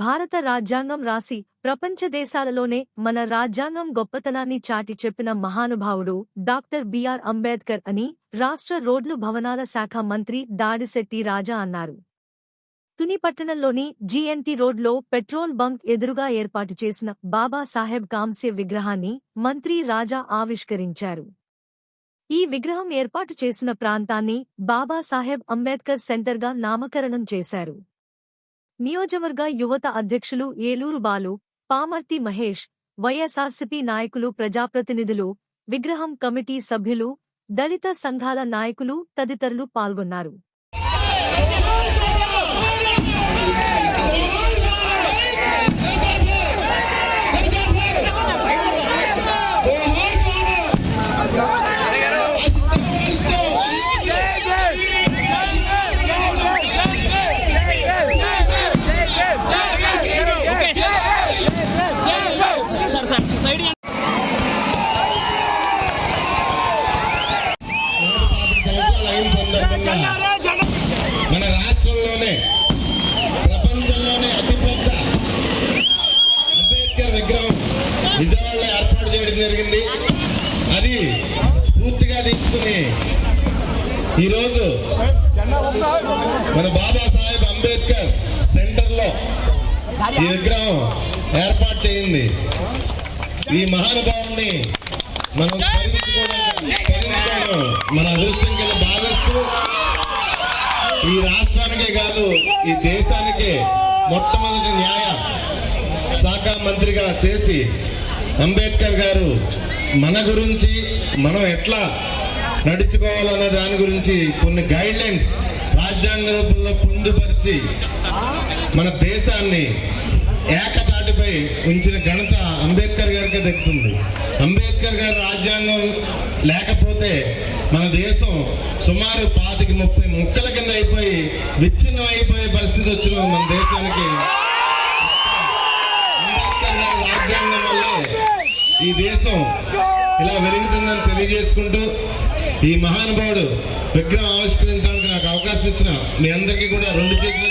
భారత రాజ్యాంగం రాసి ప్రపంచ దేశాలలోనే మన రాజ్యాంగం గొప్పతనాన్ని చాటి చెప్పిన మహానుభావుడు డాక్టర్ బిఆర్ అంబేద్కర్ అని రాష్ట్ర రోడ్లు భవనాల శాఖ మంత్రి దాడిశెట్టి రాజా అన్నారు. తుని పట్టణంలోని జీఎన్టీ రోడ్లో పెట్రోల్ బంక్ ఎదురుగా ఏర్పాటు చేసిన బాబాసాహెబ్ కాంస్య విగ్రహాన్ని మంత్రి రాజా ఆవిష్కరించారు. ఈ విగ్రహం ఏర్పాటు చేసిన ప్రాంతాన్ని బాబాసాహెబ్ అంబేద్కర్ సెంటర్గా నామకరణం చేశారు. నియోజకవర్గ యువత అధ్యక్షులు ఏలూరు బాలు పామర్తి మహేష్ వైఎస్ఆర్సీపీ నాయకులు ప్రజాప్రతినిధులు విగ్రహం కమిటీ సభ్యులు దళిత సంఘాల నాయకులు తదితరులు పాల్గొన్నారు. చేయడం జరిగింది. అది స్ఫూర్తిగా తీసుకుని ఈరోజు మన బాబాసాహెబ్ అంబేద్కర్ సెంటర్లో ఈ విగ్రహం ఏర్పాటు చేయింది. ఈ మహానుభావుని మనం మన అదృష్టం కింద భావిస్తూ ఈ రాష్ట్రానికే కాదు ఈ దేశానికే మొట్టమొదటి న్యాయ శాఖ మంత్రిగా చేసి అంబేద్కర్ గారు మన గురించి మనం ఎట్లా నడుచుకోవాలన్న దాని గురించి కొన్ని గైడ్ లైన్స్ రాజ్యాంగ రూపంలో పొందుపరిచి మన దేశాన్ని ఏకతాటిపై ఉంచిన ఘనత అంబేద్కర్ గారికే దక్కుతుంది. అంబేద్కర్ గారి రాజ్యాంగం లేకపోతే మన దేశం సుమారు పాతికి ముప్పై ముక్కల కింద అయిపోయి విచ్ఛిన్నం అయిపోయే పరిస్థితి వచ్చిన మన దేశానికి ఈ దేశం ఇలా వెలుగుతుందని తెలియజేసుకుంటూ ఈ మహానుభావుడు విగ్రహం ఆవిష్కరించడానికి నాకు అవకాశం ఇచ్చిన మీ అందరికీ కూడా రెండు చేతులు